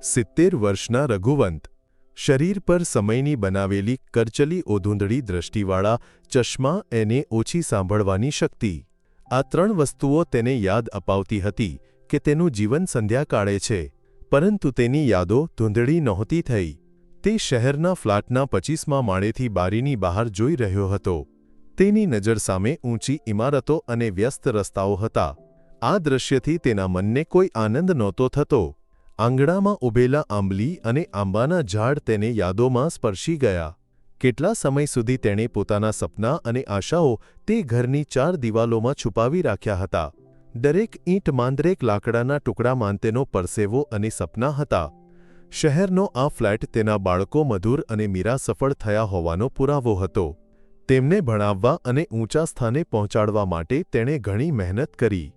સિત્તેર વર્ષના રઘુવંત. શરીર પર સમયની બનાવેલી કરચલી ઓધૂંધળી દ્રષ્ટિવાળા ચશ્મા એને ઓછી સાંભળવાની શક્તિ. આ ત્રણ વસ્તુઓ તેને યાદ અપાવતી હતી કે તેનું જીવન સંધ્યાકાળે છે, પરંતુ તેની યાદો ધૂંધળી નહોતી થઈ. તે શહેરના ફ્લાટના પચીસમા માળેથી બારીની બહાર જોઈ રહ્યો હતો. તેની નજર સામે ઊંચી ઇમારતો અને વ્યસ્ત રસ્તાઓ હતા. આ દૃશ્યથી તેના મનને કોઈ આનંદ નહોતો થતો. આંગણામાં ઊભેલા આંબલી અને આંબાના ઝાડ તેને યાદોમાં સ્પર્શી ગયા. કેટલા સમય સુધી તેણે પોતાના સપના અને આશાઓ તે ઘરની ચાર દિવાલોમાં છુપાવી રાખ્યા હતા. દરેક ઈંટ માંદરેક લાકડાના ટુકડામાં તેનો પરસેવો અને સપના હતા. શહેરનો આ ફ્લેટ તેના બાળકો મધુર અને મીરા સફળ થયા હોવાનો પુરાવો હતો. તેમને ભણાવવા અને ઊંચા સ્થાને પહોંચાડવા માટે તેણે ઘણી મહેનત કરી.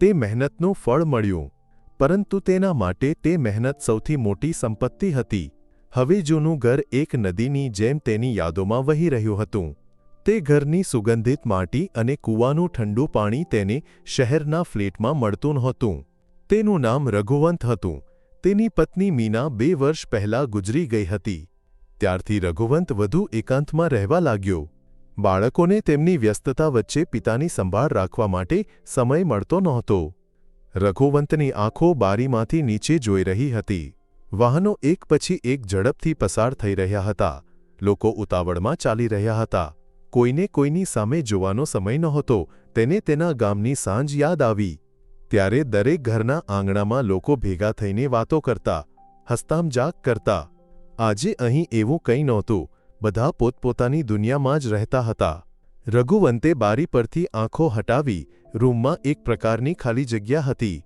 તે મહેનતનું ફળ મળ્યું. પરંતુ તેના માટે તે મહેનત સૌથી મોટી સંપત્તિ હતી. હવે જૂનું ઘર એક નદીની જેમ તેની યાદોમાં વહી રહ્યું હતું. તે ઘરની સુગંધિત માટી અને કૂવાનું ઠંડુ પાણી તેને શહેરના ફ્લેટમાં મળતું નહોતું. તેનું નામ રઘુવંત હતું. તેની પત્ની મીના બે વર્ષ પહેલાં ગુજરી ગઈ હતી. ત્યારથી રઘુવંત વધુ એકાંતમાં રહેવા લાગ્યો. બાળકોને તેમની વ્યસ્તતા વચ્ચે પિતાની સંભાળ રાખવા માટે સમય મળતો નહોતો. રઘુવંતની આંખો બારીમાંથી નીચે જોઈ રહી હતી. વાહનો એક પછી એક ઝડપથી પસાર થઈ રહ્યા હતા. લોકો ઉતાવળમાં ચાલી રહ્યા હતા. કોઈને કોઈની સામે જોવાનો સમય નહોતો. તેને તેના ગામની સાંજ યાદ આવી. ત્યારે દરેક ઘરના આંગણામાં લોકો ભેગા થઈને વાતો કરતા, હસ્તામજાક કરતા. આજે અહીં એવું કંઈ નહોતું. બધા પોતપોતાની દુનિયામાં જ રહેતા હતા. રઘુવંતે બારી પરથી આંખો હટાવી રૂમમાં એક પ્રકારની ખાલી જગ્યા હતી.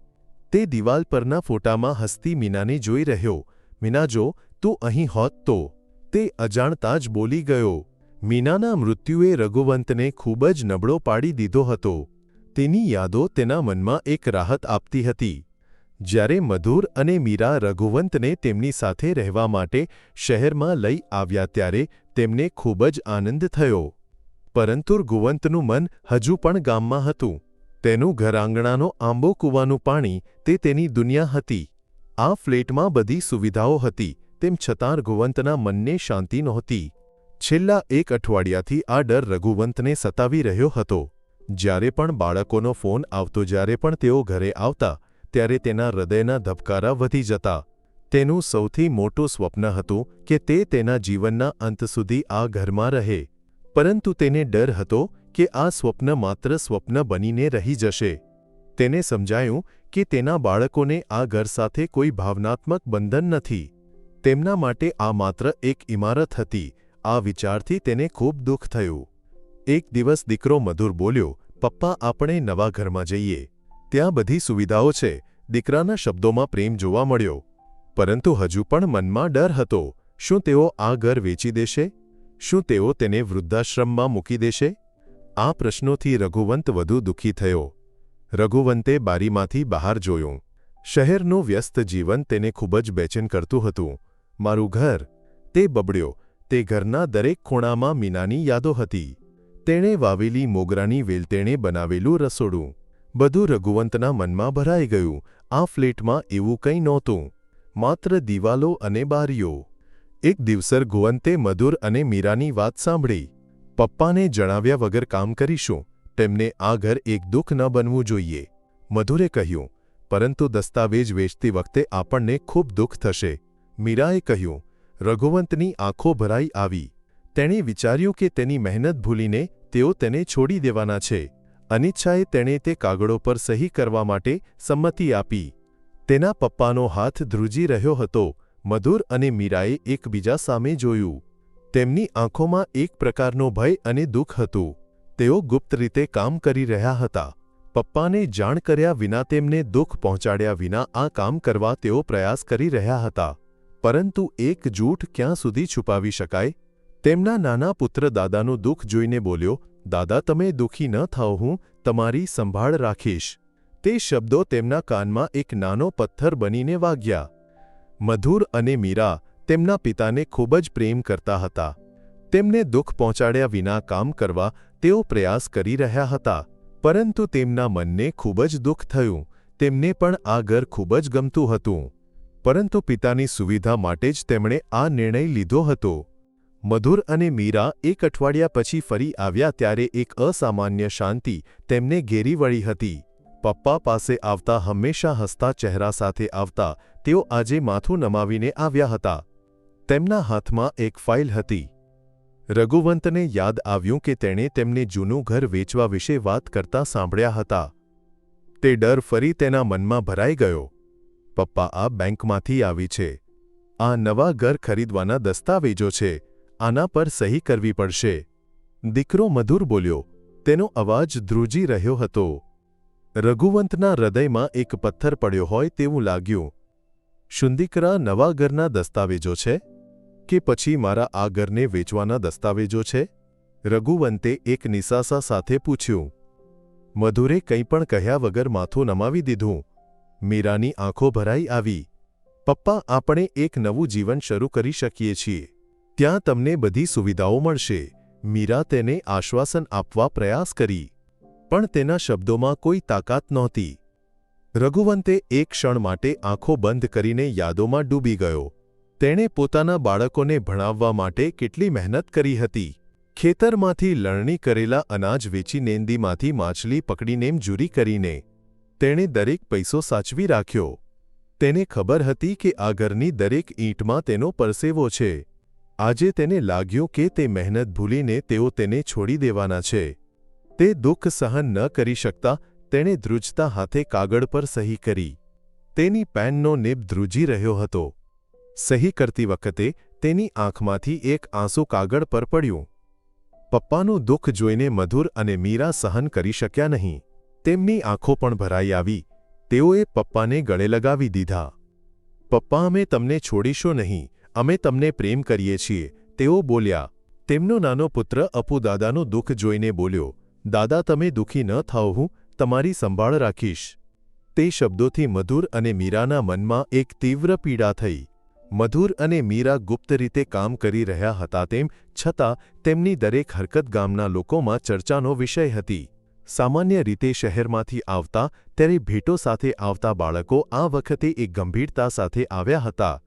તે દિવાલ પરના ફોટામાં હસતી મીનાને જોઈ રહ્યો. મીના જો, તું અહીં હોત તો. તે અજાણતા જ બોલી ગયો. મીનાના મૃત્યુએ રઘુવંતને ખૂબ જ નબળો પાડી દીધો હતો. તેની યાદો તેના મનમાં એક રાહત આપતી હતી. જ્યારે મધુર અને મીરા રઘુવંતને તેમની સાથે રહેવા માટે શહેરમાં લઈ આવ્યા ત્યારે તેમને ખૂબ જ આનંદ થયો. પરંતુ રઘુવંતનું મન હજુ પણ ગામમાં હતું. તેનું ઘરઆંગણાનો આંબો કૂવાનું પાણી તે તેની દુનિયા હતી. આ ફ્લેટમાં બધી સુવિધાઓ હતી, તેમ છતાં રઘુવંતના મનને શાંતિ નહોતી. છેલ્લા એક અઠવાડિયાથી આ ડર રઘુવંતને સતાવી રહ્યો હતો. જ્યારે પણ બાળકોનો ફોન આવતો, જ્યારે પણ તેઓ ઘરે આવતા, ત્યારે તેના હૃદયના ધબકારા વધી જતા. તેનું સૌથી મોટું સ્વપ્ન હતું કે તે તેના જીવનના અંત સુધી આ ઘરમાં રહે. પરંતુ તેને ડર હતો કે આ સ્વપ્ન માત્ર સ્વપ્ન બનીને રહી જશે. તેને સમજાયું કે તેના બાળકોને આ ઘર સાથે કોઈ ભાવનાત્મક બંધન નથી. તેમના માટે આ માત્ર એક ઇમારત હતી. આ વિચારથી તેને ખૂબ દુઃખ થયું. એક દિવસ દીકરો મધુર બોલ્યો, પપ્પા, આપણે નવા ઘરમાં જઈએ. ત્યાં બધી સુવિધાઓ છે. દીકરાના શબ્દોમાં પ્રેમ જોવા મળ્યો. પરંતુ હજુ પણ મનમાં ડર હતો. શું તેઓ આ ઘર વેચી દેશે? શું તેઓ તેને વૃદ્ધાશ્રમમાં મૂકી દેશે? આ પ્રશ્નોથી રઘુવંત વધુ દુઃખી થયો. રઘુવંતે બારીમાંથી બહાર જોયું. શહેરનું વ્યસ્ત જીવન તેને ખૂબ જ બેચેન કરતું હતું. મારું ઘર. તે બબડ્યો. તે ઘરના દરેક ખૂણામાં મીનાની યાદો હતી. તેણે વાવેલી મોગરાની વેલતેણે બનાવેલું રસોડું. બધું રઘુવંતના મનમાં ભરાઈ ગયું. આ ફ્લેટમાં એવું કંઈ નહોતું. માત્ર દિવાલો અને બારીઓ. એક દિવસર ગુવંતે મધુર અને મીરાની વાત સાંભળી. પપ્પાને જણાવ્યા વગર કામ કરીશું. તેમને આ ઘર એક દુઃખ ન બનવું જોઈએ. મધુરે કહ્યું, પરંતુ દસ્તાવેજ વેચતી વખતે આપણને ખૂબ દુઃખ થશે. મીરાએ કહ્યું, રઘુવંતની આંખો ભરાઈ આવી. તેણે વિચાર્યું કે તેની મહેનત ભૂલીને તેઓ તેને છોડી દેવાના છે. અનિચ્છાએ તેણે તે કાગળો પર સહી કરવા માટે સંમતિ આપી. તેના પપ્પાનો હાથ ધ્રુજી રહ્યો હતો. મધુર અને મીરાએ એકબીજા સામે જોયું. તેમની આંખોમાં એક પ્રકારનો ભય અને દુઃખ હતું. તેઓ ગુપ્ત રીતે કામ કરી રહ્યા હતા. પપ્પાને જાણ કર્યા વિના તેમને દુઃખ પહોંચાડ્યા વિના આ કામ કરવા તેઓ પ્રયાસ કરી રહ્યા હતા. પરંતુ એક જૂઠ ક્યાં સુધી છુપાવી શકાય? તેમના નાના પુત્ર દાદાનું દુઃખ જોઈને બોલ્યો, દાદા, તમે દુઃખી ન થાઓ, હું તમારી સંભાળ રાખીશ. તે શબ્દો તેમના કાનમાં એક નાનો પથ્થર બનીને વાગ્યા. મધુર અને મીરા તેમના પિતાને ખૂબ જ પ્રેમ કરતા હતા. તેમને દુઃખ પહોંચાડ્યા વિના કામ કરવા તેઓ પ્રયાસ કરી રહ્યા હતા, પરંતુ તેમના મનને ખૂબ જ દુઃખ થયું. તેમને પણ આ ઘર ખૂબ જ ગમતું હતું, પરંતુ પિતાની સુવિધા માટે જ તેમણે આ નિર્ણય લીધો હતો. મધુર અને મીરા એક અઠવાડિયા પછી ફરી આવ્યા ત્યારે એક અસામાન્ય શાંતિ તેમને ઘેરી વળી હતી. પપ્પા પાસે આવતા હંમેશા હસતા ચહેરા સાથે આવતા તેઓ આજે માથું નમાવીને આવ્યા હતા. તેમના હાથમાં એક ફાઇલ હતી. રઘુવંતને યાદ આવ્યું કે તેણે તેમને જૂનું ઘર વેચવા વિશે વાત કરતા સાંભળ્યા હતા. તે ડર ફરી તેના મનમાં ભરાઈ ગયો. પપ્પા, આ બેંકમાંથી આવી છે. આ નવા ઘર ખરીદવાના દસ્તાવેજો છે. આના પર સહી કરવી પડશે. દીકરો મધુર બોલ્યો. તેનો અવાજ ધ્રુજી રહ્યો હતો. રઘુવંતના હૃદયમાં એક પથ્થર પડ્યો હોય તેવું લાગ્યું. શુંદીકરા નવા ઘરના દસ્તાવેજો છે? કે પછી મારા આ ઘરને વેચવાના દસ્તાવેજો છે? રઘુવંતે એક નિસાસા સાથે પૂછ્યું. મધુરે કંઈ પણ કહ્યા વગર માથું નમાવી દીધું. મીરાની આંખો ભરાઈ આવી. પપ્પા, આપણે એક નવું જીવન શરૂ કરી શકીએ છીએ. ત્યાં તમને બધી સુવિધાઓ મળશે. મીરા તેને આશ્વાસન આપવા પ્રયાસ કરી. પણ તેના શબ્દોમાં કોઈ તાકાત નહોતી. રઘુવંતે એક ક્ષણ માટે આંખો બંધ કરીને યાદોમાં ડૂબી ગયો. તેણે પોતાના બાળકોને ભણાવવા માટે કેટલી મહેનત કરી હતી. ખેતરમાંથી લણણી કરેલા અનાજ વેચી નેંદીમાંથી માછલી પકડીને જુરી કરીને તેણે દરેક પૈસો સાચવી રાખ્યો. તેને ખબર હતી કે આ ઘરની દરેક ઈંટમાં તેનો પરસેવો છે. આજે તેને લાગ્યું કે તે મહેનત ભૂલીને તેઓ તેને છોડી દેવાના છે. તે દુઃખ સહન ન કરી શકતા તેણે ધ્રુજતા હાથે કાગળ પર સહી કરી. તેની પેનનો નિબ ધ્રુજી રહ્યો હતો. સહી કરતી વખતે તેની આંખમાંથી એક આંસુ કાગળ પર પડ્યું. પપ્પાનું દુઃખ જોઈને મધુર અને મીરા સહન કરી શક્યા નહીં. તેમની આંખો પણ ભરાઈ આવી. તેઓએ પપ્પાને ગળે લગાવી દીધા. પપ્પા, અમે તમને છોડીશું નહીં. અમે તમને પ્રેમ કરીએ છીએ. તેઓ બોલ્યા. તેમનો નાનો પુત્ર અપુ દાદાનું દુઃખ જોઈને બોલ્યો. દાદા, તમે દુઃખી ન થાઓ. હું તમારી સંભાળ રાખીશ. તે શબ્દોથી મધુર અને મીરાના મનમાં એક તીવ્ર પીડા થઈ. મધુર અને મીરા ગુપ્ત રીતે કામ કરી રહ્યા હતા તેમ, છતાં, તેમની દરેક હરકત ગામના લોકોમાં ચર્ચાનો વિષય હતી. સામાન્ય રીતે શહેરમાંથી આવતા, ત્યારે ભેટો સાથે આવતા બાળકો આ વખતે એક ગંભીરતા સાથે આવ્યા હતા.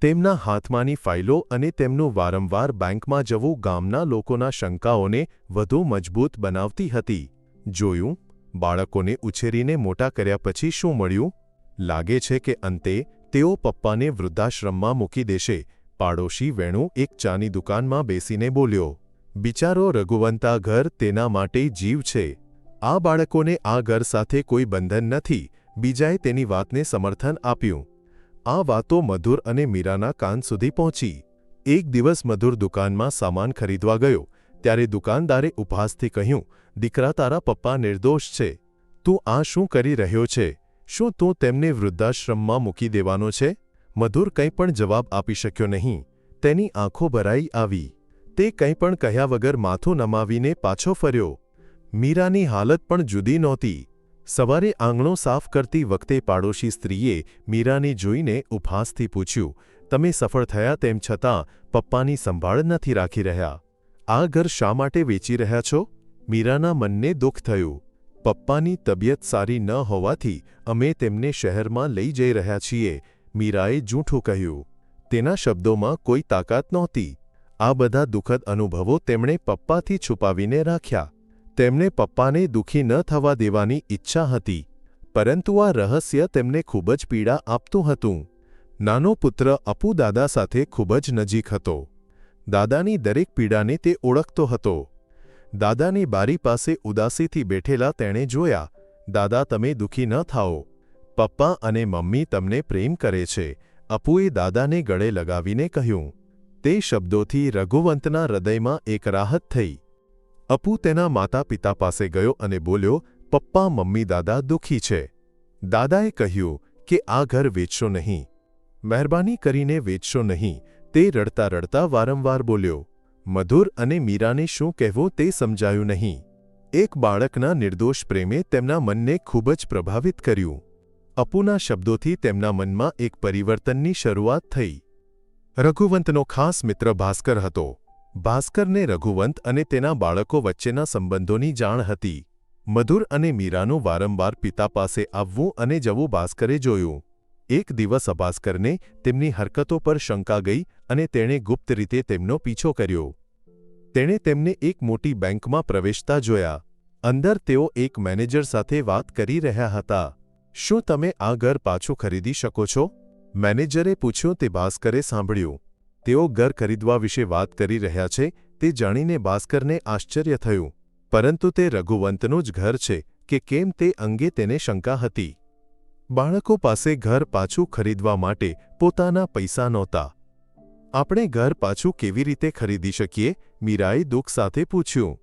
તેમના હાથમાંની ફાઇલો અને તેમનું વારંવાર બેંકમાં જવું ગામના લોકોના શંકાઓને વધુ મજબૂત બનાવતી હતી. જોયું? બાળકોને ઉછેરીને મોટા કર્યા પછી શું મળ્યું? લાગે છે કે અંતે તેઓ પપ્પાને વૃદ્ધાશ્રમમાં મૂકી દેશે. પાડોશી વેણુ એક ચાની દુકાનમાં બેસીને બોલ્યો, બિચારો રઘુવંતા ઘર તેના માટે જીવ છે. આ બાળકોને આ ઘર સાથે કોઈ બંધન નથી. બીજાએ તેની વાતને સમર્થન આપ્યું. આ વાતો મધુર અને મીરાના કાન સુધી પહોંચી. એક દિવસ મધુર દુકાનમાં સામાન ખરીદવા ગયો. ત્યારે દુકાનદારે ઉપહાસથી કહ્યું, દીકરા તારા પપ્પા નિર્દોષ છે. તું આ શું કરી રહ્યો છે? શું તું તેમને વૃદ્ધાશ્રમમાં મૂકી દેવાનો છે? મધુર કંઈ પણ જવાબ આપી શક્યો નહીં. તેની આંખો ભરાઈ આવી. તે કંઈ પણ કહ્યા વગર માથું નમાવીને પાછો ફર્યો. મીરાની હાલત પણ જુદી નહોતી. સવારે આંગણો સાફ કરતી વખતે પાડોશી સ્ત્રીએ મીરાને જોઈને ઉપહાસથી પૂછ્યું, તમે સફળ થયા તેમ છતાં પપ્પાની સંભાળ નથી રાખી રહ્યા. આ ઘર શા માટે વેચી રહ્યા છો? મીરાના મનને દુઃખ થયું. પપ્પાની તબિયત સારી ન હોવાથી અમે તેમને શહેરમાં લઈ જઈ રહ્યા છીએ, મીરાએ જૂઠું કહ્યું. તેના શબ્દોમાં કોઈ તાકાત નહોતી. આ બધા દુઃખદ અનુભવો તેમણે પપ્પાથી છુપાવીને રાખ્યા. તેમને પપ્પાને દુઃખી ન થવા દેવાની ઈચ્છા હતી, પરંતુ આ રહસ્ય તેમને ખૂબ જ પીડા આપતું હતું. નાનો પુત્ર અપુ દાદા સાથે ખૂબ જ નજીક હતો. દાદાની દરેક પીડાને તે ઓળખતો હતો. દાદાની બારી પાસે ઉદાસીથી બેઠેલા તેણે જોયા, દાદા, તમે દુઃખી ન થાઓ. પપ્પા અને મમ્મી તમને પ્રેમ કરે છે. અપુએ દાદાને ગળે લગાવીને કહ્યું. તે શબ્દોથી રઘુવંતના હૃદયમાં એક રાહત થઈ. અપુ તેના માતા પિતા પાસે ગયો અને બોલ્યો, પપ્પા, મમ્મી, દાદા દુઃખી છે. દાદાએ કહ્યું, કે આ ઘર વેચશો નહીં. મહેરબાની કરીને વેચશો નહીં. તે રડતા રડતા વારંવાર બોલ્યો. મધુર અને મીરાને શું કહેવું તે સમજાયું નહીં. એક બાળકના નિર્દોષ પ્રેમે તેમના મનને ખૂબ જ પ્રભાવિત કર્યું. અપુના શબ્દોથી તેમના મનમાં એક પરિવર્તનની શરૂઆત થઈ. રઘુવંતનો ખાસ મિત્ર ભાસ્કર હતો. ભાસ્કરને રઘુવંત અને તેના બાળકો વચ્ચેના સંબંધોની જાણ હતી. મધુર અને મીરાનું વારંવાર પિતા પાસે આવવું અને જવું ભાસ્કરે જોયું. એક દિવસ અભાસ્કરને તેમની હરકતો પર શંકા ગઈ અને તેણે ગુપ્ત રીતે તેમનો પીછો કર્યો. તેણે તેમને એક મોટી બેંકમાં પ્રવેશતા જોયા. અંદર તેઓ એક મેનેજર સાથે વાત કરી રહ્યા હતા. શું તમે આ ઘર પાછું ખરીદી શકો છો? મેનેજરે પૂછ્યું, તે ભાસ્કરે સાંભળ્યું. તેઓ ઘર ખરીદવા વિશે વાત કરી રહ્યા છે. તે જાણીને ભાસ્કરને આશ્ચર્ય થયું. પરંતુ તે રઘુવંતનું જ ઘર છે કે કેમ તે અંગે તેને શંકા હતી. બાળકો પાસે ઘર પાછું ખરીદવા માટે પોતાના પૈસા નહોતા. આપણે ઘર પાછું કેવી રીતે ખરીદી શકીએ? મીરાએ દુઃખ સાથે પૂછ્યું.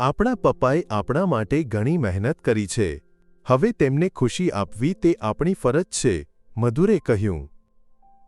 આપણા પપ્પાએ આપણા માટે ઘણી મહેનત કરી છે. હવે તેમને ખુશી આપવી તે આપણી ફરજ છે, મધુરે કહ્યું.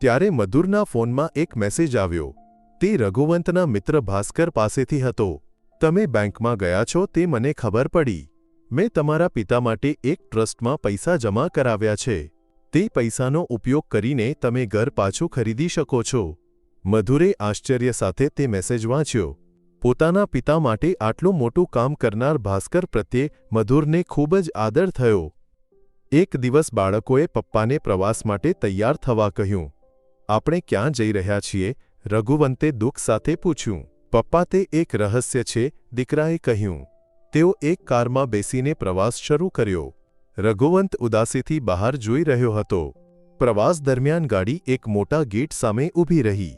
ત્યારે મધુરના ફોનમાં એક મેસેજ આવ્યો. તે રઘુવંતના મિત્ર ભાસ્કર પાસેથી હતો. તમે બેંકમાં ગયા છો તે મને ખબર પડી. મેં તમારા પિતા માટે એક ટ્રસ્ટમાં પૈસા જમા કરાવ્યા છે. તે પૈસાનો ઉપયોગ કરીને તમે ઘર પાછું ખરીદી શકો છો. મધુરે આશ્ચર્ય સાથે તે મેસેજ વાંચ્યો. પોતાના પિતા માટે આટલું મોટું કામ કરનાર ભાસ્કર પ્રત્યે મધુરને ખૂબ જ આદર થયો. એક દિવસ બાળકોએ પપ્પાને પ્રવાસ માટે તૈયાર થવા કહ્યું. આપણે ક્યાં જઈ રહ્યા છીએ? રઘુવંતે દુઃખ સાથે પૂછ્યું. પપ્પા, તે એક રહસ્ય છે, દીકરાએ કહ્યું. તેઓ એક કારમાં બેસીને પ્રવાસ શરૂ કર્યો. રઘુવંત ઉદાસીથી બહાર જોઈ રહ્યો હતો. પ્રવાસ દરમિયાન ગાડી એક મોટા ગેટ સામે ઊભી રહી.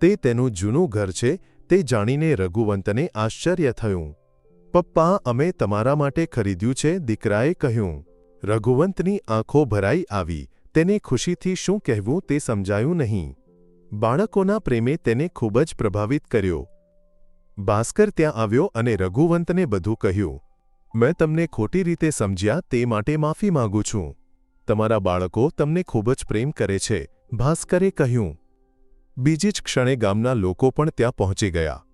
તે તેનું જૂનું ઘર છે, તે જાણીને રઘુવંતને આશ્ચર્ય થયું. પપ્પા, અમે તમારા માટે ખરીદ્યું છે, દીકરાએ કહ્યું. રઘુવંતની આંખો ભરાઈ આવી. તેને ખુશીથી શું કહેવું તે સમજાયું નહીં. બાળકોના પ્રેમે તેને ખૂબ જ પ્રભાવિત કર્યો. ભાસ્કર ત્યાં આવ્યો અને રઘુવંતને બધું કહ્યું, મેં તમને ખોટી રીતે સમજ્યા તે માટે માફી માંગુ છું. તમારા બાળકો તમને ખૂબ જ પ્રેમ કરે છે, ભાસ્કરે કહ્યું. બીજી જ ક્ષણે ગામના લોકો પણ ત્યાં પહોંચી ગયા.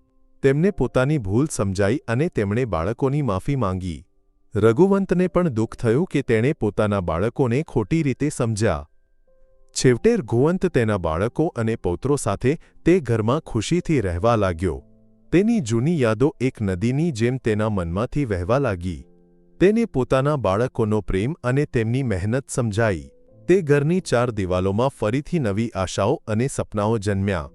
તેમને પોતાની ભૂલ સમજાઈ અને તેમણે બાળકોની માફી માંગી. રઘુવંતને પણ દુઃખ થયું કે તેણે પોતાના બાળકોને ખોટી રીતે સમજ્યા. છેવટે રઘુવંત તેના બાળકો અને પૌત્રો સાથે તે ઘરમાં ખુશીથી રહેવા લાગ્યો. તેની જૂની યાદો એક નદીની જેમ તેના મનમાંથી વહેવા લાગી. તેને પોતાના બાળકોનો પ્રેમ અને તેમની મહેનત સમજાઈ. તે ઘરની ચાર દિવાલોમાં ફરીથી નવી આશાઓ અને સપનાઓ જન્મ્યા.